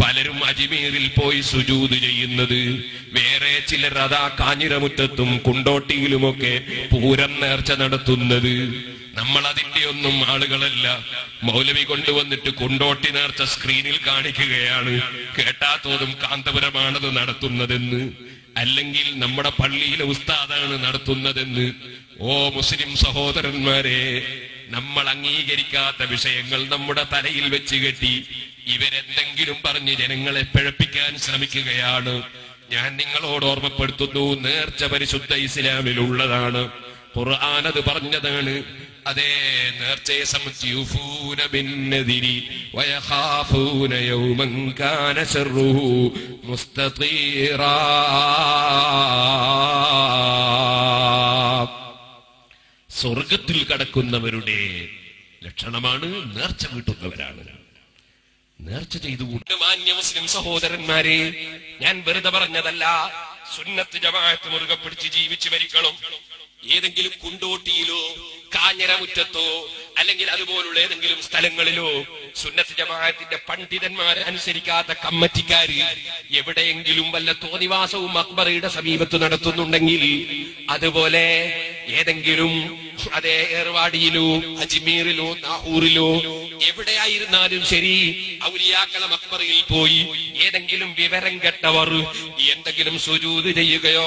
പലരും അജ്മീറിൽ പോയി സുജൂത് ചെയ്യുന്നത്. വേറെ ചിലർ അതാ കാഞ്ഞിരമുറ്റത്തും കുണ്ടോട്ടിയിലുമൊക്കെ പൂരം നേർച്ച നടത്തുന്നത്. നമ്മൾ അതിന്റെ ഒന്നും ആളുകളല്ല. മൗലവി കൊണ്ടുവന്നിട്ട് കുണ്ടോട്ടി നേർച്ച സ്ക്രീനിൽ കാണിക്കുകയാണ്. കേട്ടാത്തോതും കാന്തപുരമാണത് നടത്തുന്നതെന്ന്. അല്ലെങ്കിൽ നമ്മുടെ പള്ളിയിലെ ഉസ്താദാണ് നടത്തുന്നതെന്ന്. ഓ മുസ്ലിം സഹോദരന്മാരെ നമ്മൾ അംഗീകരിക്കാത്ത വിഷയങ്ങൾ നമ്മുടെ തലയിൽ വെച്ച് കെട്ടി ഇവരെന്തെങ്കിലും പറഞ്ഞ് ജനങ്ങളെ പിഴപ്പിക്കാൻ ശ്രമിക്കുകയാണ്. ഞാൻ നിങ്ങളോട് ഓർമ്മപ്പെടുത്തുന്നു നേർച്ച പരിശുദ്ധ ഇസ്ലാമിലുള്ളതാണ്. ഖുർആൻ അത് പറഞ്ഞതാണ്. അതേ നേർച്ചയെ സ്വർഗത്തിൽ കടക്കുന്നവരുടെ ലക്ഷണമാണ് നേർച്ച വീട്ടുന്നവരാണ്. നേർച്ച ചെയ്തു മാന്യ മുസ്ലിം സഹോദരന്മാരെ ഞാൻ വെറുതെ പറഞ്ഞതല്ല. സുന്നത്ത് ജമാഅത്ത് മുറുകെ പിടിച്ച് ജീവിച്ചു മരിക്കണം. ഏതെങ്കിലും കുണ്ടോട്ടിയിലോ കാഞ്ഞരമുറ്റത്തോ അല്ലെങ്കിൽ അതുപോലുള്ള ഏതെങ്കിലും സ്ഥലങ്ങളിലോ സുന്നത്ത് ജമാഅത്തിന്റെ പണ്ഡിതന്മാരെ അനുസരിക്കാത്ത കമ്മറ്റിക്കാര് എവിടെയെങ്കിലും വല്ല തോന്നിവാസവും അക്ബറയുടെ സമീപത്ത് നടത്തുന്നുണ്ടെങ്കിൽ അതുപോലെ ഏതെങ്കിലും അതേ ഏർവാടിയിലോ അജ്മീറിലോ നാഹൂറിലോ എവിടെയായിരുന്നാലും ശരി ഔലിയാക്കളെ മക്ബറയിൽ പോയി ഏതെങ്കിലും വിവരം കെട്ടവർ എന്തെങ്കിലും സുജൂത് ചെയ്യുകയോ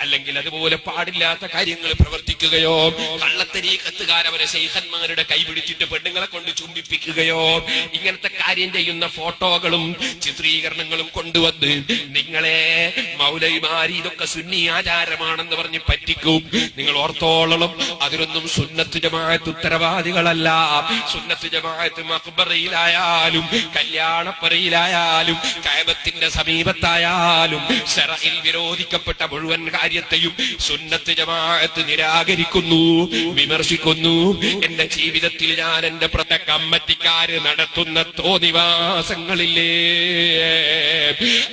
അല്ലെങ്കിൽ അതുപോലെ പാടില്ലാത്ത കാര്യങ്ങൾ പ്രവർത്തിക്കുകയോ കള്ളത്തരീ കത്തുകാരവരെ ശൈഖന്മാരുടെ കൈപിടിച്ചിട്ട് പെണ്ണുങ്ങളെ കൊണ്ട് ചുംബിപ്പിക്കുകയോ ഇങ്ങനത്തെ കാര്യം ചെയ്യുന്ന ഫോട്ടോകളും ചിത്രീകരണങ്ങളും കൊണ്ടുവന്ന് നിങ്ങളെ മൗലൈമാരി ഇതൊക്കെ സുന്നി ആചാരമാണെന്ന് പറഞ്ഞ് പറ്റിക്കും. നിങ്ങൾ ഓർത്തോളം അതിനൊന്നും സുന്നത്ത് ജമാഅത്ത് ഉത്തരവാദികളല്ല. സുന്നത്ത് ജമാഅത്ത് മക്ബറയിലായാലും കല്യാണപ്പറയിലായാലും കയബത്തിന്റെ സമീപത്തായാലും സെറയിൽ വിരോധിക്കപ്പെട്ട മുഴുവൻ കാര്യത്തെയും സുന്നത്ത് ജമാഅത്ത് നിരാകരിക്കുന്നു വിമർശിക്കുന്നു. എന്റെ ജീവിതത്തിൽ ഞാൻ എന്റെ പ്രത കമ്മറ്റിക്കാര് നടത്തുന്ന തോന്നിവാസങ്ങളില്ലേ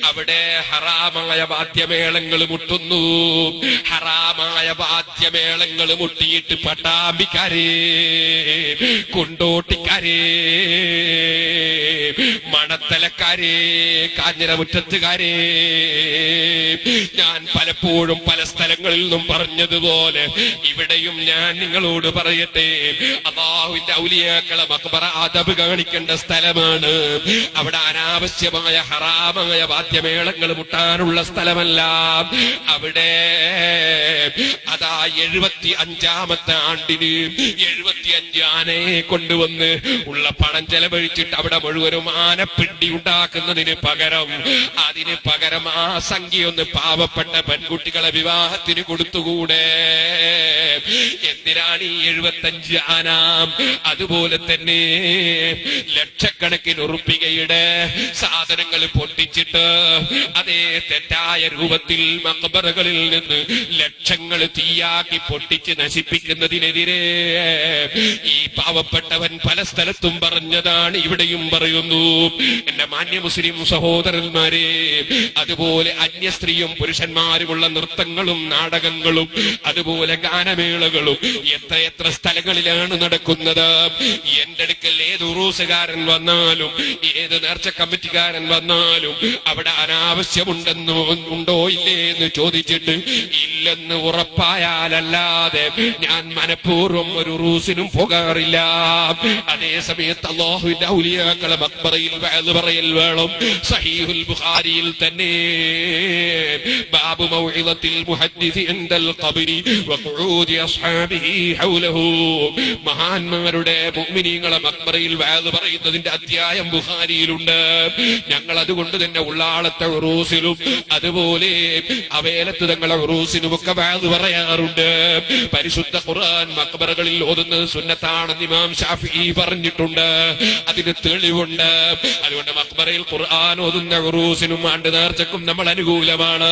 അവിടെ ഹറാമായ വാദ്യമേളങ്ങൾ മുട്ടുന്നു. ഹറാമായ വാദ്യമേളങ്ങൾ മുട്ടിയിട്ട് പട്ടാമ്പിക്കാരേ കൊണ്ടോട്ടിക്കാരേ മണത്തലക്കാരേ കാഞ്ഞിരമുറ്റത്തുകാരേ. ഞാൻ പലപ്പോഴും പല സ്ഥലങ്ങളിൽ നിന്നും പറഞ്ഞതുപോലെ ഇവിടെയും ഞാൻ നിങ്ങളോട് പറയട്ടെ. അള്ളാഹുവിന്റെ ഔലിയാക്കളെ മക്ബറ അതബ് കാണിക്കേണ്ട സ്ഥലമാണ്. അവിടെ അനാവശ്യമായ ഹറാമായ വാദ്യമേളങ്ങൾ മുട്ടാനുള്ള സ്ഥലമല്ല. അവിടെ അതാ എഴുപത്തി അഞ്ചാമത്തെ ആണ്ടിന് എഴുപത്തി അഞ്ച് ആനയെ കൊണ്ടുവന്ന് ഉള്ള പണം ചെലവഴിച്ചിട്ട് അവിടെ മുഴുവനും ആനപ്പിണ്ടി ഉണ്ടാക്കുന്നതിന് പകരം അതിന് പകരം ആ സംഖ്യ ഒന്ന് പാവപ്പെട്ട പെൺകുട്ടികളെ വിവാഹത്തിന് കൊടുത്തുകൂടെ? എന്തിനാണ് എഴുപത്തഞ്ച് ആന. അതുപോലെ തന്നെ ലക്ഷക്കണക്കിന് ഉറുപ്പികയുടെ സാധനങ്ങൾ പൊട്ടിച്ചിട്ട് അതേ തെറ്റായ രൂപത്തിൽ മക്ബറകളിൽ നിന്ന് ലക്ഷങ്ങൾ തീയാക്കി പൊട്ടിച്ച് നശിപ്പിക്കുന്നതിനെതിരെ ഈ പാവപ്പെട്ടവൻ പല സ്ഥലത്തും പറഞ്ഞതാണ് ഇവിടെയും പറയുന്നു. എന്റെ മാന്യ മുസ്ലിം സഹോദരന്മാരെ അതുപോലെ അന്യ സ്ത്രീയും പുരുഷന്മാരുമുള്ള നൃത്തങ്ങളും നാടകങ്ങളും അതുപോലെ ഗാനമേളകളും എത്ര എത്ര സ്ഥലങ്ങളിലാണ് നടക്കുന്നത്? എന്റെ അടുക്കൽ ഏത് ഉറൂസുകാരൻ വന്നാലും ഏത് നേർച്ച കമ്മിറ്റിക്കാരൻ വന്നാലും അവിടെ അനാവശ്യമുണ്ടെന്നോ ഉണ്ടോ ഇല്ലേ എന്ന് ചോദിച്ചിട്ട് ഇല്ലെന്ന് ഉറപ്പായാലല്ലാതെ ഞാൻ മനഃപൂർവം ഒരു റൂസിനും പോകാറില്ല. അതേ സമയത്ത് അള്ളാഹുവിന്റെ ഔലിയാക്കളെ മക്ബറയിൽ വഅദ് പറയൽ വേണം. സഹീഹുൽ ബുഖാരിയിൽ തന്നെ. ബാബു മൗഇദത്തിൽ മുഹദ്ദിസി ഇൻദൽ ഖബരി വഖുഊദി അസ്ഹാബിഹി ഹൗലഹു. മഹാന്മാരുടെ മുഅ്മിനീങ്ങളെ മക്ബറയിൽ വഅദ് പറയുന്നതിന്റെ അധ്യായം ബുഖാരിയിലുണ്ട്. ഞങ്ങൾ അതുകൊണ്ട് തന്നെ ഉള്ളാളത്തെ റൂസിലും അതുപോലെ അവേലത്ത് തങ്ങളെ ഉറൂസിനും ഒക്കെ വഅദ് പറയാറുണ്ട്. പരിശുദ്ധ ഖുർആൻ മക്ബറകളിൽ ഓതുന്നത് സുന്നത്താണെന്ന് ഇമാം ഷാഫി പറഞ്ഞിട്ടുണ്ട്. അതിന് തെളിവുണ്ട്. അതുകൊണ്ട് മക്ബറയിൽ ഖുർആൻ ഓതുന്ന ഉറൂസിനും ആണ്ട് നേർച്ചക്കും നമ്മൾ അനുകൂലമാണ്.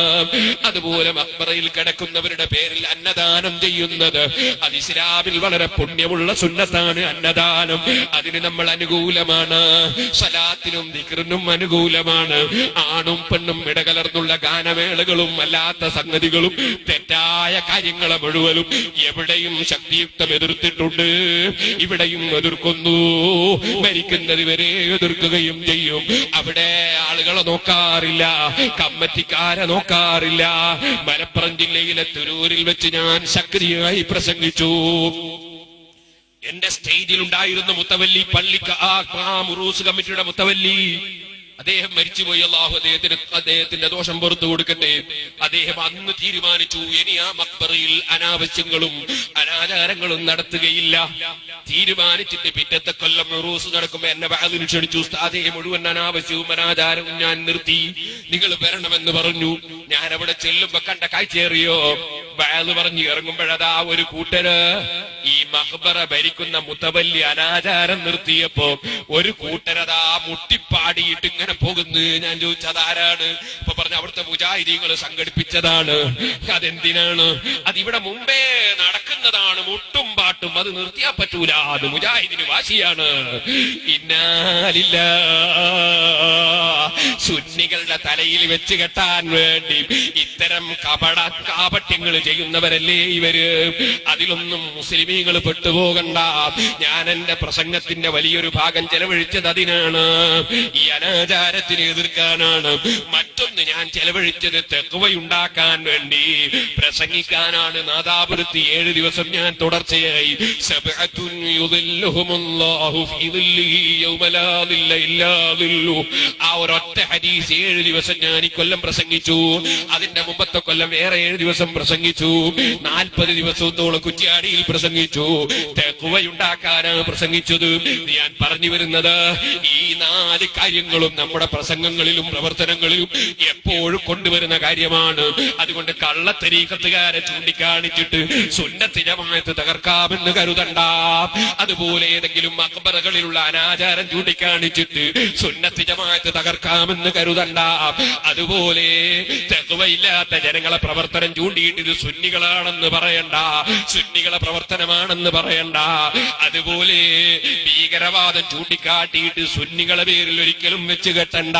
അതുപോലെ മക്ബറയിൽ കിടക്കുന്നവരുടെ പേരിൽ അന്നദാനം ചെയ്യുന്നത് അത് ഇസ്ലാമിൽ വളരെ പുണ്യമുള്ള സുന്നത്താണ് അന്നദാനം. അതിന് നമ്മൾ അനുകൂലമാണ്. സലാത്തിനും ദിക്റിനും അനുകൂലമാണ്. ആണും പെണ്ണും ഇടകലർന്നുള്ള ഗാനമേളകളും അല്ലാത്ത സംഗതികളും തെറ്റായ കാര്യങ്ങളെ മുഴുവനും എവിടെയും ശക്തിയുക്തം എതിർത്തിട്ടുണ്ട്. ഇവിടെയും എതിർക്കുന്നു. മരിക്കുന്നത് വരെ എതിർക്കുകയും ചെയ്യും. അവിടെ ആളുകളെ നോക്കാറില്ല. കമ്മറ്റിക്കാരെ നോക്കാറില്ല. മലപ്പുറം ജില്ലയിലെ തിരൂരിൽ വെച്ച് ഞാൻ ശക്തിയായി പ്രസംഗിച്ചു. എന്റെ സ്റ്റേജിൽ ഉണ്ടായിരുന്ന മുത്തവല്ലി പള്ളിക്ക് ആ മുറൂസ് കമ്മിറ്റിയുടെ മുത്തവല്ലി. അദ്ദേഹം മരിച്ചുപോയി. അള്ളാഹു അദ്ദേഹത്തിന് അദ്ദേഹത്തിന്റെ ദോഷം പുറത്തു കൊടുക്കട്ടെ. അദ്ദേഹം അന്ന് തീരുമാനിച്ചു ഇനി ആ മക്ബറയിൽ അനാവശ്യങ്ങളും അനാചാരങ്ങളും നടത്തുകയില്ല. തീരുമാനിച്ചിട്ട് പിറ്റത്തെ കൊല്ലം റൂസ് നടക്കുമ്പോ എന്നെ വാതിന് ക്ഷണിച്ചു. അദ്ദേഹം മുഴുവൻ അനാവശ്യവും അനാചാരവും ഞാൻ നിർത്തി. നിങ്ങൾ വരണമെന്ന് പറഞ്ഞു. ഞാൻ അവിടെ ചെല്ലുമ്പോ കണ്ട കാഴ്ചയേറിയോ? വയൽ പറഞ്ഞു ഇറങ്ങുമ്പോഴതാ ഒരു കൂട്ടര് ഈ മഹബറ ഭരിക്കുന്ന മുത്തവല്ലി അനാചാരം നിർത്തിയപ്പോ ഒരു കൂട്ടരതാ മുട്ടിപ്പാടിയിട്ട് ഇങ്ങനെ പോകുന്നു. ഞാൻ ചോദിച്ചതാരാണ്? ഇപ്പൊ പറഞ്ഞ അവിടുത്തെ മുജാഹിദീങ്ങൾ സംഘടിപ്പിച്ചതാണ്. അതെന്തിനാണ്? അതിവിടെ മുമ്പേ നടക്കുന്നതാണ്. മുട്ടും പാട്ടും അത് നിർത്തിയാ പറ്റൂല. അത് മുജാഹിദിന് വാശിയാണ്. ഇന്നാലില്ല സുന്നികളുടെ തലയിൽ വെച്ച് കെട്ടാൻ വേണ്ടി ഇത്തരം കപട കാപട്യങ്ങൾ ചെയ്യുന്നവരല്ലേ ഇവർ? അതിലൊന്നും മുസ്ലിമീങ്ങൾ പെട്ടുപോകണ്ട. ഞാൻ എന്റെ പ്രസംഗത്തിന്റെ വലിയൊരു ഭാഗം ചെലവഴിച്ചത് അതിനാണ്. ഈ അനാചാരത്തിനെ എതിർക്കാനാണ്. മറ്റൊന്ന് ഞാൻ ചെലവഴിച്ചത് തെക്കുവയുണ്ടാക്കാൻ വേണ്ടി. പ്രസംഗിക്കാനാണ് നാദാപുരത്തി ഏഴ് ദിവസം ഞാൻ തുടർച്ചയായി. ആ ഒരൊറ്റ ഹദീസ് ഏഴ് ദിവസം ഞാൻ ഈ കൊല്ലം പ്രസംഗിച്ചു. അതിന്റെ മുമ്പത്തെ കൊല്ലം വേറെ ഏഴ് ദിവസം പ്രസംഗിച്ചു. നാൽപ്പത് ദിവസത്തോളം കുറ്റ്യാടിയിൽ പ്രസംഗിച്ചു. തെക്കുവയുണ്ടാക്കാനാണ് പ്രസംഗിച്ചത്. ഞാൻ പറഞ്ഞു വരുന്നത് ഈ നാല് കാര്യങ്ങളും നമ്മുടെ പ്രസംഗങ്ങളിലും പ്രവർത്തനങ്ങളിലും എപ്പോഴും കൊണ്ടുവരുന്ന കാര്യമാണ്. അതുകൊണ്ട് കള്ളത്തരീക്കത്തുകാരെ ചൂണ്ടിക്കാണിച്ചിട്ട് സുന്നത്തിനമായത് തകർക്കാമെന്ന് കരുതണ്ട. അതുപോലെ ഏതെങ്കിലും അക്ബറകളിലുള്ള അനാചാരം ചൂണ്ടിക്കാണിച്ചിട്ട് സുന്നത്തി ജമാഅത്ത് തകർക്കാമെന്ന് കരുതണ്ട. അതുപോലെ തെക്കുവയില്ലാത്ത ജനങ്ങളെ പ്രവർത്തനം ചൂണ്ടിയിട്ട് ഇത് സുന്നികളാണെന്ന് പറയണ്ട. സുന്നികളെ പ്രവർത്തനമാണെന്ന് പറയണ്ട. അതുപോലെ ഭീകരവാദം ചൂണ്ടിക്കാട്ടിയിട്ട് സുന്നികളെ പേരിൽ ഒരിക്കലും വെച്ച് കെട്ടണ്ട.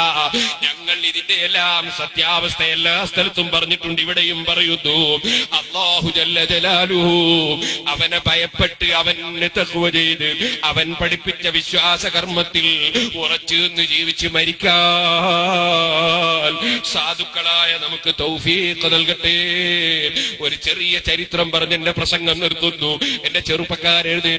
ഞങ്ങൾ ഇതിന്റെ എല്ലാം സത്യാവസ്ഥ എല്ലാ സ്ഥലത്തും പറഞ്ഞിട്ടുണ്ട് ഇവിടെയും പറയുന്നു അള്ളാഹു ജല്ല അവനെ ഭയപ്പെട്ട് അവനെ തഹ്വ ചെയ്ത് അവൻ പഠിപ്പിച്ച വിശ്വാസ കർമ്മത്തിൽ ഉറച്ചു നിന്ന് ജീവിച്ച് മരിക്കാൻ സാധുക്കളായ നമുക്ക് തൗഫീഖ് നൽകട്ടെ. ഒരു ചെറിയ ചരിത്രം പറഞ്ഞ് എന്റെ പ്രസംഗം നിർത്തുന്നു. എന്റെ ചെറുപ്പക്കാരെഴുതി